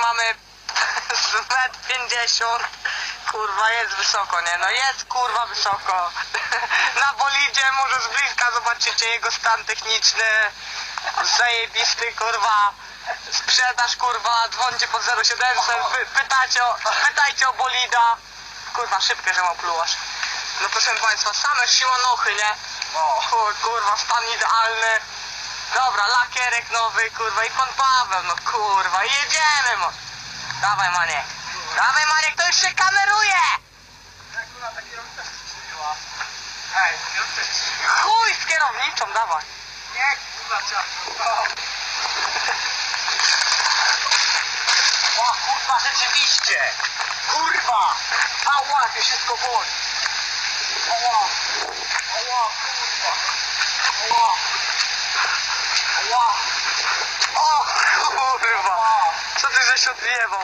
mamy z metr 50. Kurwa, jest wysoko, nie? No jest kurwa wysoko. Na bolidzie może z bliska zobaczycie jego stan techniczny. Zajebisty, kurwa. Sprzedaż, kurwa, dzwońcie pod 0700, py, pytacie o, pytajcie o bolida. Kurwa, szybko, że oplułasz. No proszę państwa, same siłonochy, nie? O, kurwa, stan idealny. Dobra, lakierek nowy, kurwa, i pan Paweł, no kurwa, jedziemy, mo. Dawaj, Maniek. Dawaj, Maniek, to już się kameruje! Chuj z kierownicą, dawaj. Nie, kurwa, ciasto. O, kurwa, rzeczywiście. Kurwa. Ała, to wszystko boli. Ała. Ała, kurwa. Ała. O, kurwa. Co ty żeś odjebał?